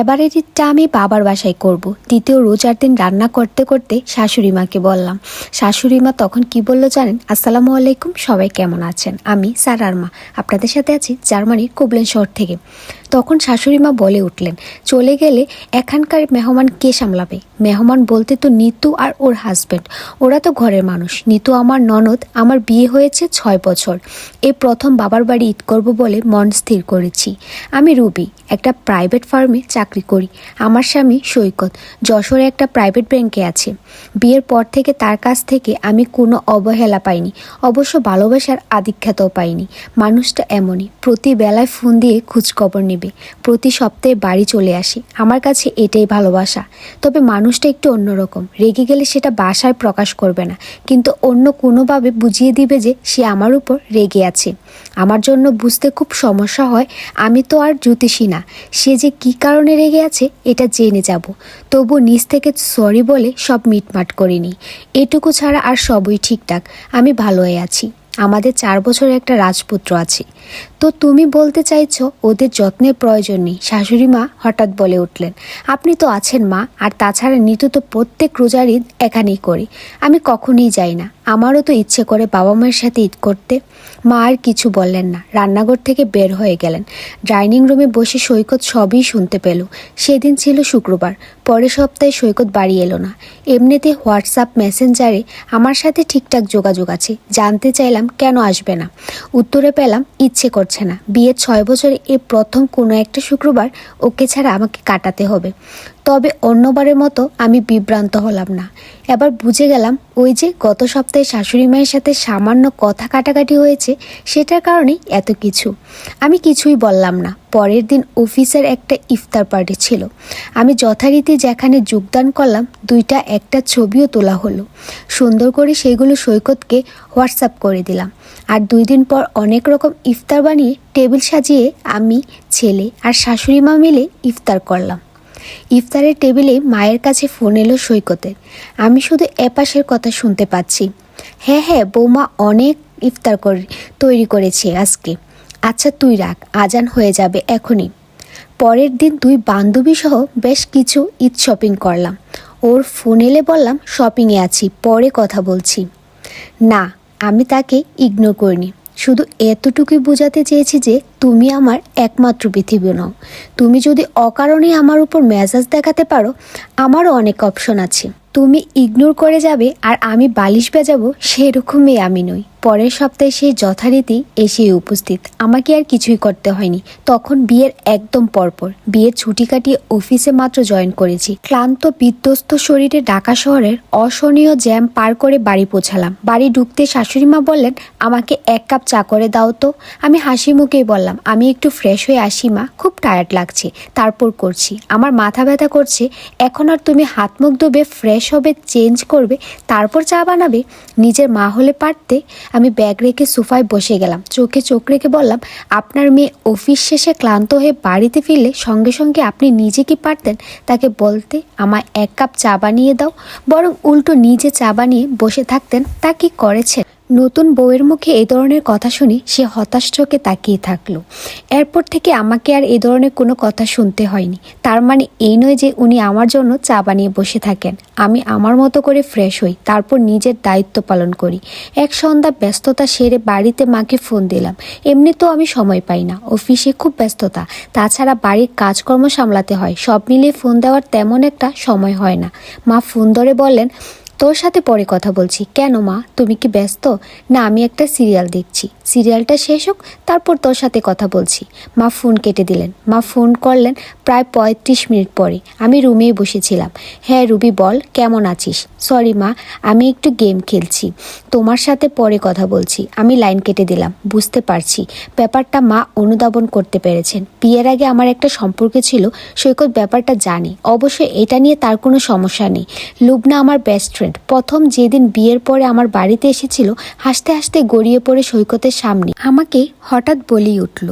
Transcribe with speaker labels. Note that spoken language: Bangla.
Speaker 1: এবারের ঈদটা আমি বাবার বাসায় করব। দ্বিতীয় রোজার দিন রান্না করতে করতে শাশুড়ি মাকে বললাম, শাশুড়ি মা তখন কি বলল জানেন? আসসালামু আলাইকুম, সবাই কেমন আছেন? আমি সারার মা, আপনাদের সাথে আছি জার্মানির কোবলেন শহর থেকে। তখন শাশুড়ি মা বলে উঠলেন, চলে গেলে এখানকার মেহমান কে সামলাবে? মেহমান বলতে তো নিতু আর ওর হাজব্যান্ড ওরা তো ঘরের মানুষ। নিতু আমার ননদ, আমার বিয়ে হয়েছে ছয় বছর। এই প্রথম বাবার বাড়ি ঈদ করব বলে মন স্থির করেছি। আমি রুবি, একটা প্রাইভেট ফার্মে চাকরি করি। আমার স্বামী সৈকত। যশোরে একটা প্রাইভেট ব্যাংকে আছে। বিয়ের পর থেকে তার কাছ থেকে আমি কোনো অবহেলা পাইনি। অবশ্য ভালোবাসার আধিখ্যাতও পাইনি। মানুষটা এমনই। প্রতি বেলায় ফোন দিয়ে খোঁজখবর নেবে। প্রতি সপ্তাহে বাড়ি চলে আসে। আমার কাছে এটাই ভালোবাসা। তবে মানুষটা একটু অন্যরকম। রেগে গেলে সেটা বাসায় প্রকাশ করবে না। কিন্তু অন্য কোনোভাবে বুঝিয়ে দিবে যে সে আমার উপর রেগে আছে। আমার জন্য বুঝতে খুব সমস্যা হয়। আমি তো আর জ্যোতিষী না। সে যে কী কারণে রেগে আছে এটা জেনে যাব। তবু নিজ থেকে সরি বলে সব মিটমাট করিনি। এটুকু ছাড়া আর সবই ঠিকঠাক। আমি ভালো হয়ে আছি। আমাদের চার বছরের একটা রাজপুত্র আছে। তো তুমি বলতে চাইছ, ওদের যত্নের প্রয়োজন নেই। শাশুড়ি মা হঠাৎ বলে উঠলেন, আপনি তো আছেন মা, আর তাছাড়া নিতু তো প্রত্যেক রোজার ঈদ এখানেই করি। আমি কখনোই যাই না। আমারও তো ইচ্ছে করে বাবা মায়ের সাথে ঈদ করতে। মা আর কিছু বললেন না। রান্নাঘর থেকে বের হয়ে গেলেন। ডাইনিং রুমে বসে সৈকত সবই শুনতে পেল। সেদিন ছিল শুক্রবার। পরের সপ্তাহে সৈকত বাড়ি এলো না। এমনিতে হোয়াটসঅ্যাপ মেসেঞ্জারে আমার সাথে ঠিকঠাক যোগাযোগ আছে। জানতে চাইলাম কেন আসবে না। উত্তরে পেলাম, ইচ্ছে করছে না। বিয়ের ছয় বছরে এ প্রথম কোনো একটা শুক্রবার ওকে ছাড়া আমাকে কাটাতে হবে। তবে অন্যবারের মতো আমি বিভ্রান্ত হলাম না। এবার বুঝে গেলাম, ওই যে গত সপ্তাহে শাশুড়ি মায়ের সাথে সামান্য কথা কাটাকাটি হয়েছে সেটার কারণেই এত কিছু। আমি কিছুই বললাম না। পরের দিন অফিসের একটা ইফতার পার্টি ছিল। আমি যথারীতি যেখানে যোগদান করলাম, দুইটা একটা ছবিও তোলা হলো। সুন্দর করে সেগুলো সৈকতকে হোয়াটসঅ্যাপ করে দিলাম। আর দুই দিন পর অনেক রকম ইফতার বানিয়ে টেবিল সাজিয়ে আমি, ছেলে আর শাশুড়ি মা মিলে ইফতার করলাম। ইফতারের টেবিলে মায়ের কাছে ফোন এলো সৈকতের আমি শুধু এপাশের কথা শুনতে পাচ্ছি। হ্যাঁ হ্যাঁ বৌমা অনেক ইফতার করে তৈরি করেছে আজকে। আচ্ছা তুই রাখ, আজান হয়ে যাবে এখনই। পরের দিন দুই বান্ধবী সহ বেশ কিছু ঈদ শপিং করলাম। ওর ফোন এলে বললাম শপিংয়ে আছি, পরে কথা বলছি। না, আমি তাকে ইগনোর করিনি। শুধু এতটুকুই বোঝাতে চেয়েছি যে তুমি আমার একমাত্র পৃথিবী নও। তুমি যদি অকারণে আমার উপর মেজাজ দেখাতে পারো, আমারও অনেক অপশন আছে। তুমি ইগনোর করে যাবে আর আমি বালিশ বেজাবো, সেরকমই আমি নই। পরের সপ্তাহে সে যথারীতি এসে উপস্থিত। আমাকে আর কিছুই করতে হয়নি। তখন বিয়ের একদম পরপর। বিয়ের ছুটি কাটিয়ে অফিসে মাত্র জয়েন করেছি। ক্লান্ত, বিধ্বস্ত শরীরে ঢাকা শহরের অসহনীয় জ্যাম পার করে বাড়ি পৌঁছালাম। বাড়ি ঢুকতে শাশুড়ি মা বললেন, আমাকে এক কাপ চা করে দাও তো। আমি হাসি মুখেই বললাম আমি একটু ফ্রেশ হয়ে আসি, মা। খুব টায়ার্ড লাগছে। তারপর করছি। আমার মাথা ব্যথা করছে। এখন আর তুমি হাত মুখ ধুবে ফ্রেশ হবে চেঞ্জ করবে, তারপর চা বানাবে? নিজের মা হলে পারতে? আমি ব্যাগ রেখে সোফায় বসে গেলাম। চোখে চোখ রেখে বললাম, আপনার মেয়ে অফিস শেষে ক্লান্ত হয়ে বাড়িতে ফিরলে সঙ্গে সঙ্গে আপনি নিজে কি পারতেন? তাকে বলতে আমায় এক কাপ চা বানিয়ে দাও। বরং উল্টো নিজে চা বানিয়ে বসে থাকতেন। তা কি করেছেন? নতুন বউয়ের মুখে এই ধরনের কথা শুনি, সে হতাশ চোখে তাকিয়ে থাকল। এরপর থেকে আমাকে আর এ ধরনের কোনো কথা শুনতে হয়নি। তার মানে এই নয় যে উনি আমার জন্য চা বানিয়ে বসে থাকেন। আমি আমার মতো করে ফ্রেশ হই, তারপর নিজের দায়িত্ব পালন করি। এক সন্ধ্যা ব্যস্ততা সেরে বাড়িতে মাকে ফোন দিলাম। এমনি তো আমি সময় পাই না, অফিসে খুব ব্যস্ততা। তাছাড়া বাড়ির কাজকর্ম সামলাতে হয়, সব মিলিয়ে ফোন দেওয়ার তেমন একটা সময় হয় না। মা ফোন ধরে বললেন তোর সাথে পরে কথা বলছি। কেন মা? তুমি কি ব্যস্ত? না, আমি একটা সিরিয়াল দেখছি। সিরিয়ালটা শেষ হোক, তারপর তোর সাথে কথা বলছি। মা ফোন কেটে দিলেন। মা ফোন করলেন প্রায় পঁয়ত্রিশ মিনিট পরে। আমি রুমেই বসেছিলাম। হ্যাঁ রুবি, বল, কেমন আছিস? সরি মা, আমি একটু গেম খেলছি। তোমার সাথে পরে কথা বলছি। আমি লাইন কেটে দিলাম। বুঝতে পারছি। ব্যাপারটা মা অনুধাবন করতে পেরেছেন। বিয়ের আগে আমার একটা সম্পর্ক ছিল, সৈকত ব্যাপারটা জানে। অবশ্যই এটা নিয়ে তার কোনো সমস্যা নেই। লুবনা আমার বেস্ট ফ্রেন্ড প্রথম যেদিন বিয়ের পরে আমার বাড়িতে এসেছিল, হাসতে হাসতে গড়িয়ে পড়ে সৈকতের সামনে। আমাকে হঠাৎ বলেই উঠল